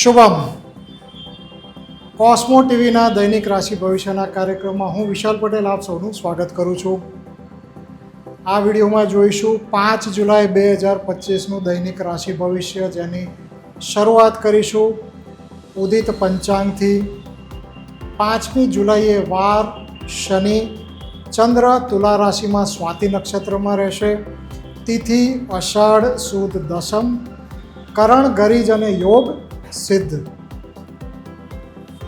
શુભમ. કોસ્મો ટીવીના દૈનિક રાશિ ભવિષ્યના કાર્યક્રમમાં હું વિશાલ પટેલ આપ સૌનું સ્વાગત કરું છું. આ વિડીયોમાં જોઈશું પાંચ જુલાઈ બે હજાર પચીસનું દૈનિક રાશિ ભવિષ્ય જેની શરૂઆત કરીશું ઉદિત પંચાંગથી. પાંચમી જુલાઈએ વાર, શનિ, ચંદ્ર, તુલા રાશિમાં સ્વાતિ નક્ષત્રમાં રહેશે. તિથિ, અષાઢ, સુદ દસમ કરણ, ગરીજ અને યોગ સિદ્ધ.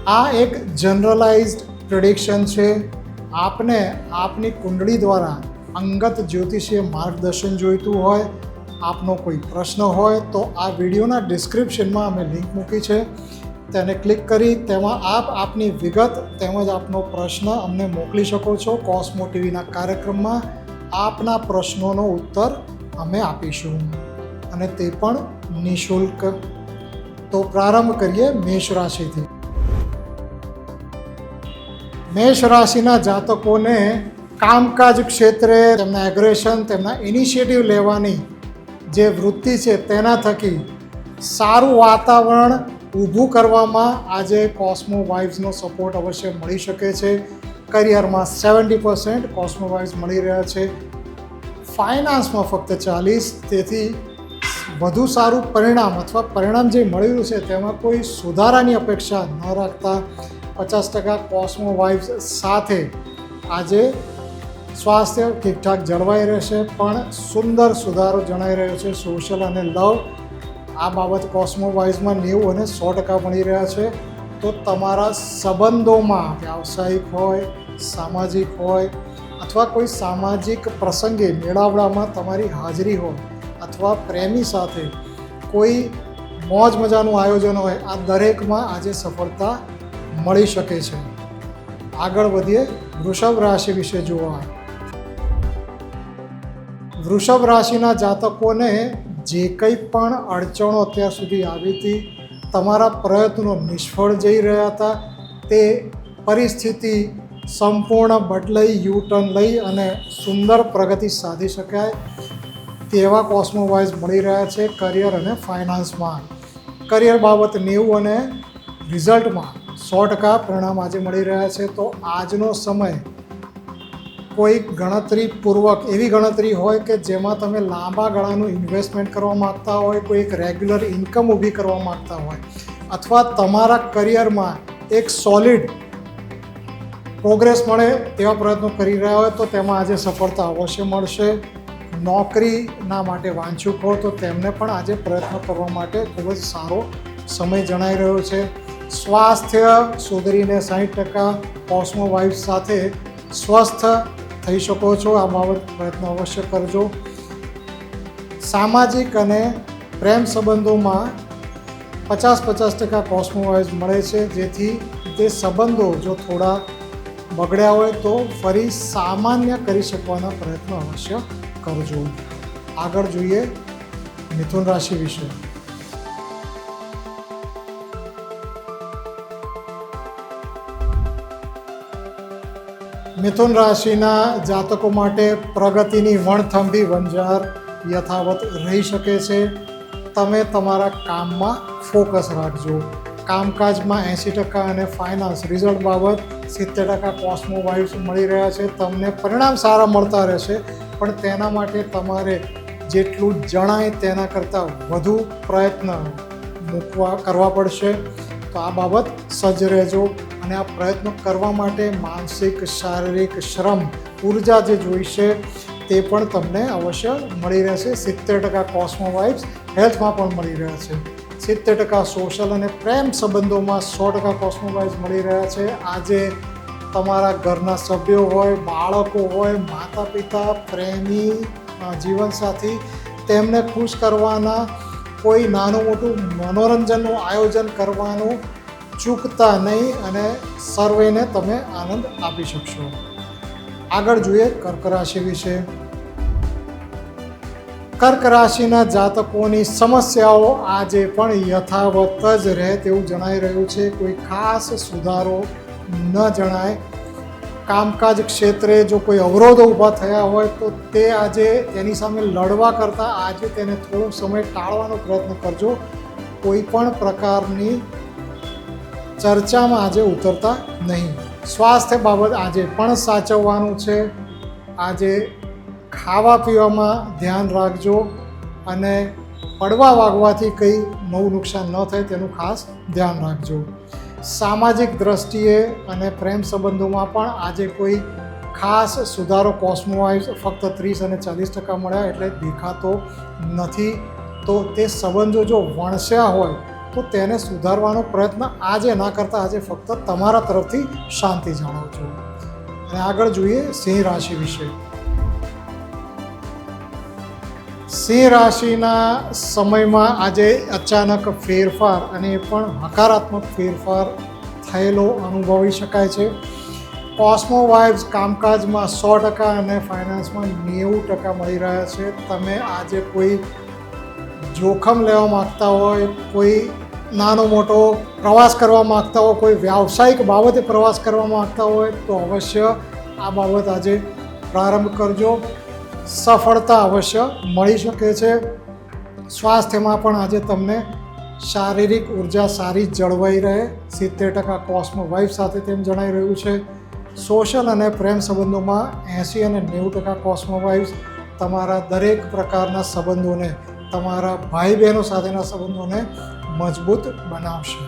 આ એક જનરલાઇઝ્ડ પ્રેડિક્શન છે. આપને આપની કુંડળી દ્વારા અંગત જ્યોતિષીય માર્ગદર્શન જોઈતું હોય, આપનો કોઈ પ્રશ્ન હોય, તો આ વિડીયોના ડિસ્ક્રિપ્શનમાં અમે લિંક મૂકી છે. તેને ક્લિક કરી, તેમાં આપ આપની વિગત તેમજ આપનો પ્રશ્ન અમને મોકલી શકો છો કોસ્મો ટીવીના કાર્યક્રમમાં. આપના પ્રશ્નોનો ઉત્તર અમે આપીશું. અને તે પણ નિઃશુલ્ક. તો પ્રારંભ કરીએ મેષ રાશિથી. મેષ રાશિના જાતકોને કામકાજ ક્ષેત્રે તેમના એગ્રેશન તેમના ઇનિશિયેટિવ લેવાની જે વૃત્તિ છે તેના થકી સારું વાતાવરણ ઊભું કરવામાં આજે કોસ્મો વાઇવ્સનો સપોર્ટ અવશ્ય મળી શકે છે. કરિયરમાં સેવન્ટી પર્સન્ટ કોસ્મો વાઇવ્સ મળી રહ્યા છે. ફાઇનાન્સમાં ફક્ત ચાલીસ, તેથી વધુ સારું પરિણામ અથવા પરિણામ જે મળી રહ્યું છે તેમાં કોઈ સુધારાની અપેક્ષા ન રાખતા પચાસ ટકા કોસ્મો વાઇવ્સ સાથે આજે સ્વાસ્થ્ય ઠીકઠાક જળવાઈ રહેશે, પણ સુંદર સુધારો જણાઈ રહ્યો છે સોશિયલ અને લવ આ બાબત કોસ્મો વાઇઝમાં નેવું અને સો ટકા મળી રહ્યા છે. તો તમારા સંબંધોમાં વ્યાવસાયિક હોય, સામાજિક હોય અથવા કોઈ સામાજિક પ્રસંગે મેળાવડામાં તમારી હાજરી હોય અથવા પ્રેમી સાથે કોઈ મોજ મજાનું આયોજન હોય, આ દરેકમાં આજે સફળતા મળી શકે છે. આગળ વધીએ વૃષભ રાશિ વિશે જોવા. વૃષભ રાશિના જાતકોને જે કંઈ પણ અડચણો અત્યાર સુધી આવી હતી, તમારા પ્રયત્નો નિષ્ફળ જઈ રહ્યા હતા, તે પરિસ્થિતિ સંપૂર્ણ બદલાઈ યુ ટર્ન લઈ અને સુંદર પ્રગતિ સાધી શકાય. તેવા કોસ્મોવાઇઝ મળી રહ્યા છે કરિયર અને ફાઇનાન્સમાં કરિયર બાબત નેવું અને રિઝલ્ટમાં સો ટકા પરિણામ આજે મળી રહ્યા છે. તો આજનો સમય કોઈ ગણતરીપૂર્વક એવી ગણતરી હોય કે જેમાં તમે લાંબા ગાળાનું ઇન્વેસ્ટમેન્ટ કરવા માગતા હોય, કોઈ એક રેગ્યુલર ઇન્કમ ઊભી કરવા માગતા હોય, અથવા તમારા કરિયરમાં એક સોલિડ પ્રોગ્રેસ મળે તેવા પ્રયત્નો કરી રહ્યા હોય, તો તેમાં આજે સફળતા અવશ્ય મળશે. નોકરીના માટે વાંચુક હોય તો તેમને પણ આજે પ્રયત્ન કરવા માટે ખૂબ જ સારો સમય જણાઈ રહ્યો છે. સ્વાસ્થ્ય સુધરીને સાહીઠ ટકા કોસ્મો વાઇફ સાથે સ્વસ્થ થઈ શકો છો. આ બાબત પ્રયત્ન અવશ્ય કરજો. સામાજિક અને પ્રેમ સંબંધોમાં પચાસ પચાસ ટકા કોસ્મોવાઇઝ મળે છે. જેથી તે સંબંધો જો થોડા બગડ્યા હોય તો ફરી સામાન્ય કરી શકવાના પ્રયત્નો અવશ્ય કરજો આગળ જોઈએ મિથુન રાશિ વિશે. મિથુન રાશિના જાતકો માટે પ્રગતિની વણથંભી વંજાર યથાવત રહી શકે છે. તમે તમારા કામમાં ફોકસ રાખજો. કામકાજમાં એંસી ટકા અને ફાઇનાન્સ રિઝલ્ટ બાબત સિત્તેર ટકા કોસ્મો વાઇવ્સ મળી રહ્યા છે. તમને પરિણામ સારા મળતા રહેશે. પણ તેના માટે તમારે જેટલું જણાય તેના કરતાં વધુ પ્રયત્ન મૂકવા, કરવા પડશે. તો આ બાબત સજ્જ રહેજો અને આ પ્રયત્નો કરવા માટે માનસિક, શારીરિક શ્રમ, ઊર્જા જે જોઈશે તે પણ તમને અવશ્ય મળી રહેશે. સિત્તેર ટકા કોસ્મો હેલ્થમાં પણ મળી રહ્યા છે. સિત્તેર ટકા સોશિયલ અને પ્રેમ સંબંધોમાં સો ટકા કોસ્મોવાઇઝ મળી રહ્યા છે. આજે તમારા ઘરના સભ્યો હોય, બાળકો હોય માતા પિતા પ્રેમી જીવનસાથી, તેમને ખુશ કરવાના કોઈ નાનું મોટું મનોરંજનનું આયોજન કરવાનું ચૂકતા નહીં અને સર્વેને તમે આનંદ આપી શકશો. આગળ જોઈએ કર્ક રાશિ વિશે. કર્ક રાશિના જાતકોની સમસ્યાઓ આજે પણ યથાવત જ રહે તેવું જણાઈ રહ્યું છે. કોઈ ખાસ સુધારો ન જણાય. કામકાજ ક્ષેત્રે જો કોઈ અવરોધો ઊભા થયા હોય તો તે આજે તેની સામે લડવા કરતાં આજે તેને થોડો સમય ટાળવાનો પ્રયત્ન કરજો. કોઈ પણ પ્રકારની ચર્ચામાં આજે ઉતરતા નહીં. સ્વાસ્થ્ય બાબત આજે પણ સાચવવાનું છે. આજે ખાવા પીવામાં ધ્યાન રાખજો અને પડવા વાગવાથી કંઈ નવું નુકસાન ન થાય તેનું ખાસ ધ્યાન રાખજો. સામાજિક દ્રષ્ટિએ અને પ્રેમ સંબંધોમાં પણ આજે કોઈ ખાસ સુધારો કોસ્મોવાઇઝ ફક્ત ત્રીસ અને ચાલીસ ટકા મળ્યા એટલે દેખાતો નથી. તો તે સંબંધો જો વણસ્યા હોય, તો તેને સુધારવાનો પ્રયત્ન આજે ના કરતા આજે ફક્ત તમારા તરફથી શાંતિ જાળવજો અને આગળ જોઈએ સિંહ રાશિ વિશે. સિંહ રાશિના સમયમાં આજે અચાનક ફેરફાર અને એ પણ હકારાત્મક ફેરફાર થયેલો અનુભવી શકાય છે. કોસ્મો વાઇબ્સ કામકાજમાં સો ટકા અને ફાઇનાન્સમાં નેવું ટકા મળી રહ્યા છે. તમે આજે કોઈ જોખમ લેવા માગતા હોય, કોઈ નાનો મોટો પ્રવાસ કરવા માગતા હોય, કોઈ વ્યાવસાયિક બાબતે પ્રવાસ કરવા માગતા હોય, તો અવશ્ય આ બાબત આજે પ્રારંભ કરજો. સફળતા અવશ્ય મળી શકે છે. સ્વાસ્થ્યમાં પણ આજે તમને શારીરિક ઊર્જા સારી જળવાઈ રહે. સિત્તેર ટકા કોસ્મો વાઇફ સાથે તેમ જણાઈ રહ્યું છે. સોશિયલ અને પ્રેમ સંબંધોમાં એંસી અને નેવું ટકા કોસ્મો વાઇફ તમારા દરેક પ્રકારના સંબંધોને, તમારા ભાઈ બહેનો સાથેના સંબંધોને મજબૂત બનાવશે.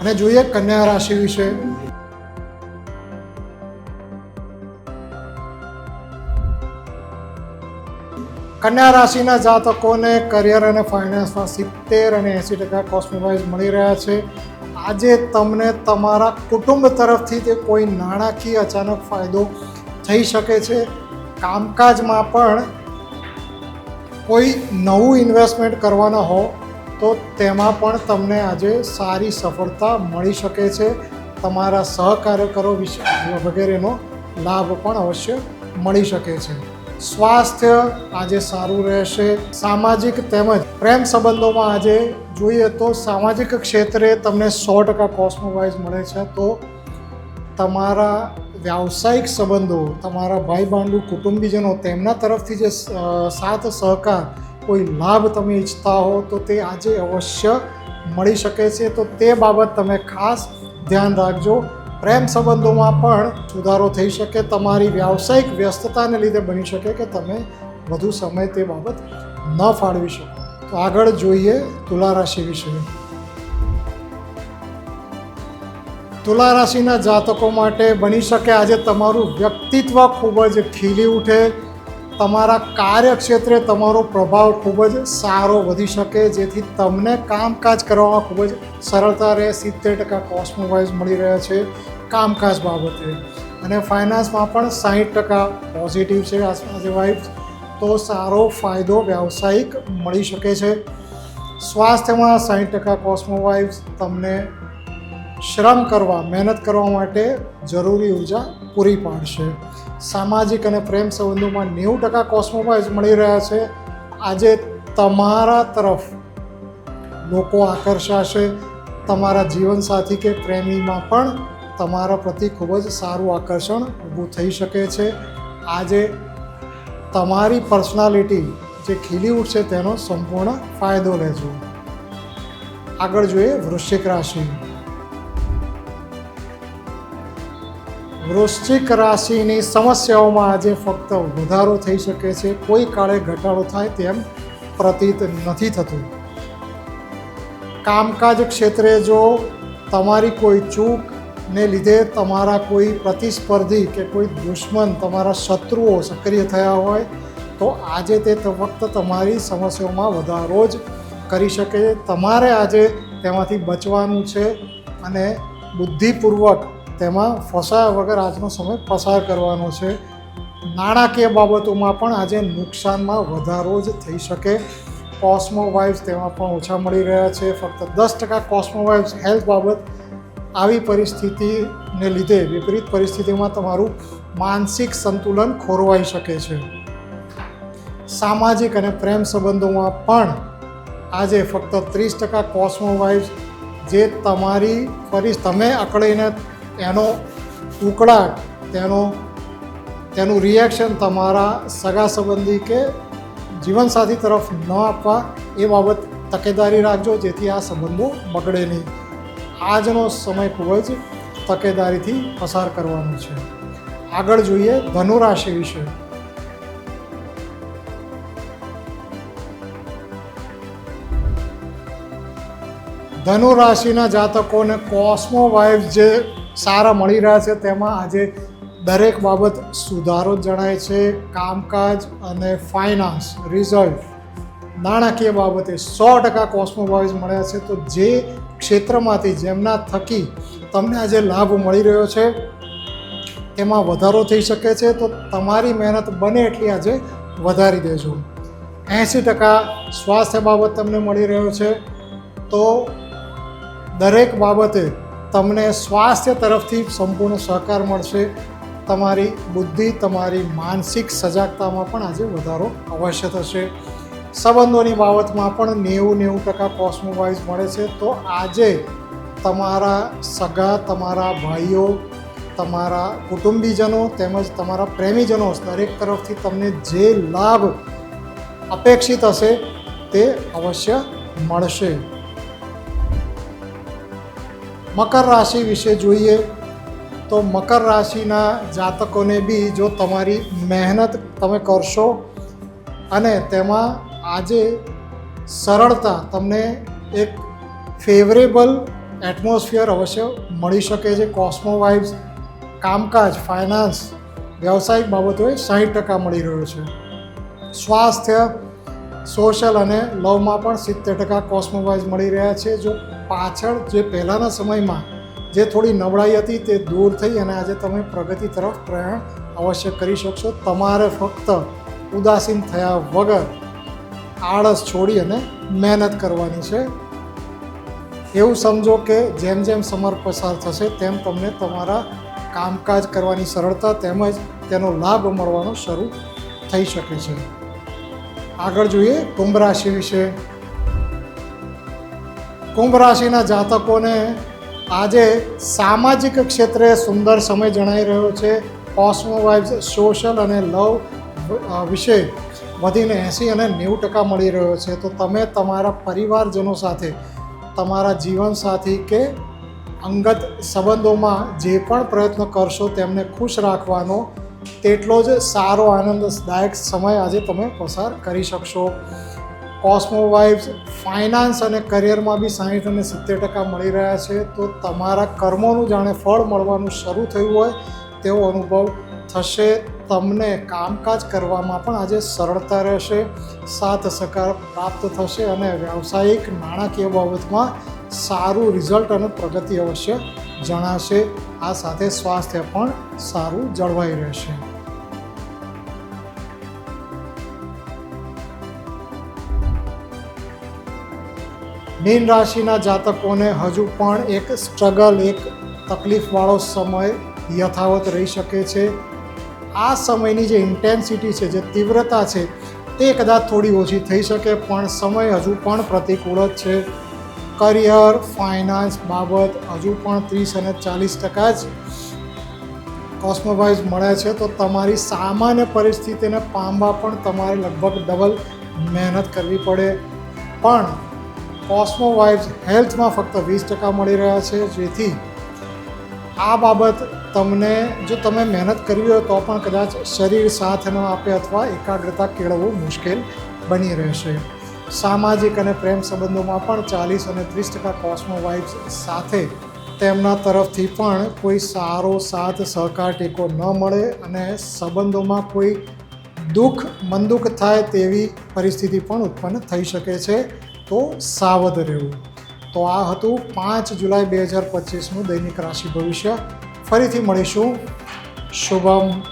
અને જોઈએ કન્યા રાશિ વિશે. કન્યા રાશિના જાતકોને કરિયર અને ફાઇનાન્સમાં સિત્તેર અને એંસી ટકા કોસ્મોવાઇઝ મળી રહ્યા છે. આજે તમને તમારા કુટુંબ તરફથી તે કોઈ નાણાકીય અચાનક ફાયદો થઈ શકે છે. કામકાજમાં પણ કોઈ નવું ઇન્વેસ્ટમેન્ટ કરવાના હો, તો તેમાં પણ તમને આજે સારી સફળતા મળી શકે છે. તમારા સહકાર્યકરો વિશે વગેરેનો લાભ પણ અવશ્ય મળી શકે છે. સ્વાસ્થ્ય આજે સારું રહેશે. સામાજિક તેમજ પ્રેમ સંબંધોમાં આજે જોઈએ તો સામાજિક ક્ષેત્રે તમને સો ટકા કોસ્મોવાઇઝ મળે છે. તો તમારા વ્યાવસાયિક સંબંધો, તમારા ભાઈ બાંધુ કુટુંબીજનો તેમના તરફથી જે સાથ, સહકાર, કોઈ લાભ તમે ઈચ્છતા હો તો તે આજે અવશ્ય મળી શકે છે. તો તે બાબત તમે ખાસ ધ્યાન રાખજો. પ્રેમ સંબંધોમાં પણ સુધારો થઈ શકે, તમારી વ્યાવસાયિક વ્યસ્તતાને લીધે બની શકે કે તમે વધુ સમય તે બાબત ન ફાળવી શકો. તો આગળ જોઈએ તુલા રાશિ વિશે. તુલા રાશિના જાતકો માટે બની શકે આજે તમારું વ્યક્તિત્વ ખૂબ જ ખીલી ઉઠે તમારા કાર્યક્ષેત્રે તમારો પ્રભાવ ખૂબ જ સારો વધી શકે, જેથી તમને કામકાજ કરવામાં ખૂબ જ સરળતા રહે. સિત્તેર ટકા કોસ્મોવાઇઝ મળી રહ્યા છે કામકાજ બાબતે. અને ફાઇનાન્સમાં પણ સાહીઠ ટકા પોઝિટિવ છે વાઇફ તો સારો ફાયદો વ્યાવસાયિક મળી શકે છે. સ્વાસ્થ્યમાં સાહીઠ ટકા કોસ્મોવાઇવ્સ તમને શ્રમ કરવા, મહેનત કરવા માટે જરૂરી ઊર્જા પૂરી પાડશે. સામાજિક અને પ્રેમ સંબંધોમાં નેવું ટકા કોસ્મોવાઇઝ મળી રહ્યા છે. આજે તમારા તરફ લોકો આકર્ષાશે. તમારા જીવનસાથી કે પ્રેમીમાં પણ તમારા પ્રતિ ખૂબ જ સારું આકર્ષણ ઊભું થઈ શકે છે. આજે તમારી પર્સનાલિટી જે ખીલી ઉઠશે તેનો સંપૂર્ણ ફાયદો લેજો. આગળ જોઈએ વૃશ્ચિક રાશિ. વૃશ્ચિક રાશિની સમસ્યાઓમાં આજે ફક્ત વધારો થઈ શકે છે. કોઈ કાળે ઘટાડો થાય તેમ પ્રતીત નથી થતું. કામકાજ ક્ષેત્રે જો તમારી કોઈ ચૂકને લીધે તમારા કોઈ પ્રતિસ્પર્ધી કે કોઈ દુશ્મન તમારા શત્રુઓ સક્રિય થયા હોય, તો આજે તે ફક્ત તમારી સમસ્યાઓમાં વધારો જ કરી શકે. તમારે આજે તેમાંથી બચવાનું છે અને બુદ્ધિપૂર્વક તેમાં ફસાયા વગર આજનો સમય પસાર કરવાનો છે. નાણાકીય બાબતોમાં પણ આજે નુકસાનમાં વધારો જ થઈ શકે. કોસ્મો વાઇવ્સ તેમાં પણ ઓછા મળી રહ્યા છે. ફક્ત દસ ટકા કોસ્મો વાઇવ્સ હેલ્થ બાબત આવી પરિસ્થિતિને લીધે વિપરીત પરિસ્થિતિમાં તમારું માનસિક સંતુલન ખોરવાઈ શકે છે. સામાજિક અને પ્રેમ સંબંધોમાં પણ આજે ફક્ત ત્રીસ ટકા કોસ્મો વાઇવ્સ જે તમારી ફરી તમે અકળીને એનો ઉકળાટ, તેનો, તેનું રિએક્શન તમારા સગા સંબંધી કે જીવનસાથી તરફ ન આપવા એ બાબત તકેદારી રાખજો, જેથી આ સંબંધો બગડે નહીં. આજનો સમય ખૂબ જ તકેદારીથી પસાર કરવાનો છે. આગળ જોઈએ ધનુ રાશિ વિશે. ધનુ રાશિના જાતકોને કોસ્મો વાઇફ જે સારા મળી રહ્યા છે. તેમાં આજે દરેક બાબત સુધારો જણાય છે. કામકાજ અને ફાઇનાન્સ રિઝલ્ટ નાણાકીય બાબતે સો ટકા કોસ્મોવાઇઝ મળ્યા છે. તો જે ક્ષેત્રમાંથી જેમના થકી તમને આજે લાભ મળી રહ્યો છે એમાં વધારો થઈ શકે છે. તો તમારી મહેનત બને એટલી આજે વધારી દેજો. એંસી ટકા સ્વાસ્થ્ય બાબત તમને મળી રહ્યો છે. તો દરેક બાબતે તમને સ્વાસ્થ્ય તરફથી સંપૂર્ણ સહકાર મળશે. તમારી બુદ્ધિ, તમારી માનસિક સજાગતામાં પણ આજે વધારો અવશ્ય થશે. સંબંધોની બાબતમાં પણ નેવું નેવું ટકા કોસ્મોવાઇઝ મળે છે. તો આજે તમારા સગા, તમારા ભાઈઓ, તમારા કુટુંબીજનો તેમજ તમારા પ્રેમીજનો દરેક તરફથી તમને જે લાભ અપેક્ષિત હશે તે અવશ્ય મળશે. મકર રાશિ વિશે જોઈએ તો મકર રાશિના જાતકોને બી જો તમારી મહેનત તમે કરશો અને તેમાં આજે સરળતા તમને એક ફેવરેબલ એટમોસ્ફિયર અવશ્ય મળી શકે છે. કોસ્મો કામકાજ ફાઇનાન્સ વ્યવસાયિક બાબતોએ સાહીઠ ટકા મળી રહ્યો છે. સ્વાસ્થ્ય સોશિયલ અને લવમાં પણ સિત્તેર ટકા કોસ્મોવાઇઝ મળી રહ્યા છે. જો પાછળ જે પહેલાંના સમયમાં જે થોડી નબળાઈ હતી તે દૂર થઈ અને આજે તમે પ્રગતિ તરફ પ્રયાણ અવશ્ય કરી શકશો. તમારે ફક્ત ઉદાસીન થયા વગર આળસ છોડી અને મહેનત કરવાની છે. એવું સમજો કે જેમ જેમ સમર પસાર થશે તેમ તમને તમારા કામકાજ કરવાની સરળતા તેમજ તેનો લાભ મળવાનો શરૂ થઈ શકે છે. આગળ જોઈએ કુંભ રાશિ વિશે. કુંભ રાશિના જાતકોને આજે સામાજિક ક્ષેત્રે સુંદર સમય જણાઈ રહ્યો છે. કોસ્મો વાઇબ્સ સોશિયલ અને લવ વિશે વધીને એંસી અને નેવું ટકા મળી રહ્યો છે. તો તમે તમારા પરિવારજનો સાથે, તમારા જીવનસાથી કે અંગત સંબંધોમાં જે પણ પ્રયત્ન કરશો તેમને ખુશ રાખવાનો તેટલો જ સારો, આનંદદાયક સમય આજે તમે પસાર કરી શકશો. કોસ્મો વાઇબ્સ ફાઇનાન્સ અને કરિયરમાં બી સાહીઠ અને સિત્તેર ટકા મળી રહ્યા છે. તો તમારા કર્મોનું જાણે ફળ મળવાનું શરૂ થયું હોય તેવો અનુભવ થશે. તમને કામકાજ કરવામાં પણ આજે સરળતા રહેશે. સાથ સહકાર પ્રાપ્ત થશે અને વ્યવસાયિક નાણાકીય બાબતમાં સારું રિઝલ્ટ અને પ્રગતિ અવશ્ય જણાશે. આ સાથે સ્વાસ્થ્ય પણ સારું જળવાઈ રહેશે. મીન રાશિના જાતકોને હજુ પણ એક સ્ટ્રગલ એક તકલીફવાળો સમય યથાવત રહી શકે છે. આ સમયની જે ઇન્ટેન્સિટી છે, જે તીવ્રતા છે, તે કદાચ થોડી ઓછી થઈ શકે, પણ સમય હજુ પણ પ્રતિકૂળ જ છે. કરિયર ફાઇનાન્સ બાબત હજુ પણ ત્રીસ અને ચાલીસ ટકા જ કોસ્મોવાઇઝ મળે છે. તો તમારી સામાન્ય પરિસ્થિતિને પામવા પણ તમારે લગભગ ડબલ મહેનત કરવી પડે. પણ કોસ્મો વાઇબ્સ હેલ્થમાં ફક્ત વીસ ટકા મળી રહ્યા છે. જેથી આ બાબત તમને, જો તમે મહેનત કરવી હોય તો પણ કદાચ શરીર સાથ ન આપે અથવા એકાગ્રતા કેળવવું મુશ્કેલ બની રહેશે. સામાજિક અને પ્રેમ સંબંધોમાં પણ ચાલીસ અને ત્રીસ ટકા કોસ્મો વાઇબ્સ સાથે તેમના તરફથી પણ કોઈ સારો સાથ, સહકાર, ટેકો ન મળે અને સંબંધોમાં કોઈ દુઃખ મનદુઃખ થાય તેવી પરિસ્થિતિ પણ ઉત્પન્ન થઈ શકે છે. તો સાવધ રહેવું. તો આ હતું પાંચ જુલાઈ બે હજાર પચીસનું દૈનિક રાશિ ભવિષ્ય. ફરીથી મળીશું. શુભમ.